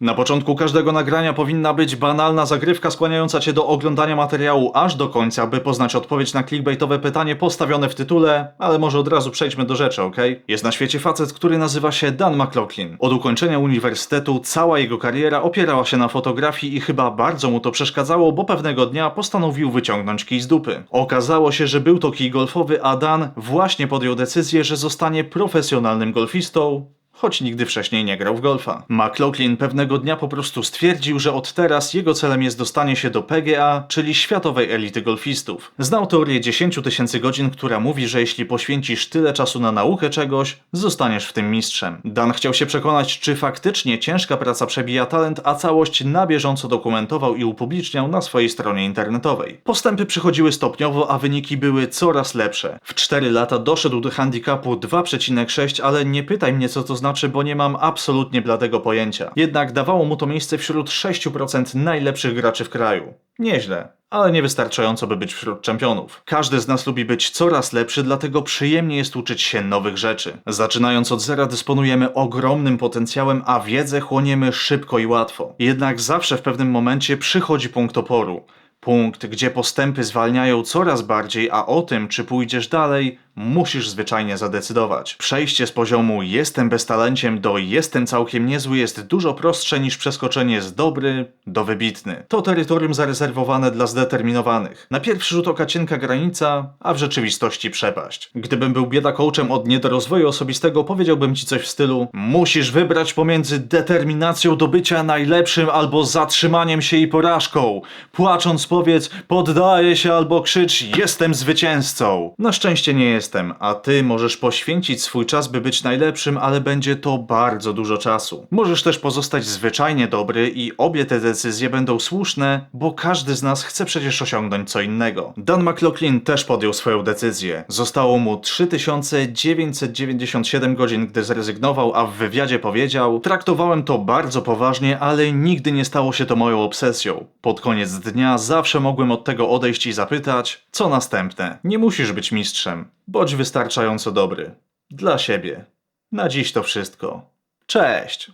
Na początku każdego nagrania powinna być banalna zagrywka skłaniająca cię do oglądania materiału aż do końca, by poznać odpowiedź na clickbaitowe pytanie postawione w tytule, ale może od razu przejdźmy do rzeczy, ok? Jest na świecie facet, który nazywa się Dan McLaughlin. Od ukończenia uniwersytetu cała jego kariera opierała się na fotografii i chyba bardzo mu to przeszkadzało, bo pewnego dnia postanowił wyciągnąć kij z dupy. Okazało się, że był to kij golfowy, a Dan właśnie podjął decyzję, że zostanie profesjonalnym golfistą, choć nigdy wcześniej nie grał w golfa. McLaughlin pewnego dnia po prostu stwierdził, że od teraz jego celem jest dostanie się do PGA, czyli światowej elity golfistów. Znał teorię 10 tysięcy godzin, która mówi, że jeśli poświęcisz tyle czasu na naukę czegoś, zostaniesz w tym mistrzem. Dan chciał się przekonać, czy faktycznie ciężka praca przebija talent, a całość na bieżąco dokumentował i upubliczniał na swojej stronie internetowej. Postępy przychodziły stopniowo, a wyniki były coraz lepsze. W 4 lata doszedł do handicapu 2,6, ale nie pytaj mnie co to znaczy, bo nie mam absolutnie bladego pojęcia. Jednak dawało mu to miejsce wśród 6% najlepszych graczy w kraju. Nieźle, ale niewystarczająco, by być wśród czempionów. Każdy z nas lubi być coraz lepszy, dlatego przyjemnie jest uczyć się nowych rzeczy. Zaczynając od zera dysponujemy ogromnym potencjałem, a wiedzę chłoniemy szybko i łatwo. Jednak zawsze w pewnym momencie przychodzi punkt oporu. Punkt, gdzie postępy zwalniają coraz bardziej, a o tym, czy pójdziesz dalej, musisz zwyczajnie zadecydować. Przejście z poziomu jestem beztalenciem do jestem całkiem niezły jest dużo prostsze niż przeskoczenie z dobry do wybitny. To terytorium zarezerwowane dla zdeterminowanych. Na pierwszy rzut oka cienka granica, a w rzeczywistości przepaść. Gdybym był bieda coachem od niedorozwoju osobistego, powiedziałbym ci coś w stylu musisz wybrać pomiędzy determinacją do bycia najlepszym albo zatrzymaniem się i porażką. Płacząc powiedz poddaję się albo krzycz jestem zwycięzcą. Na szczęście nie jestem, a ty możesz poświęcić swój czas, by być najlepszym, ale będzie to bardzo dużo czasu. Możesz też pozostać zwyczajnie dobry i obie te decyzje będą słuszne, bo każdy z nas chce przecież osiągnąć co innego. Dan McLaughlin też podjął swoją decyzję. Zostało mu 3997 godzin, gdy zrezygnował, a w wywiadzie powiedział: Traktowałem to bardzo poważnie, ale nigdy nie stało się to moją obsesją. Pod koniec dnia zawsze mogłem od tego odejść i zapytać, co następne. Nie musisz być mistrzem, bądź wystarczająco dobry. Dla siebie. Na dziś to wszystko. Cześć!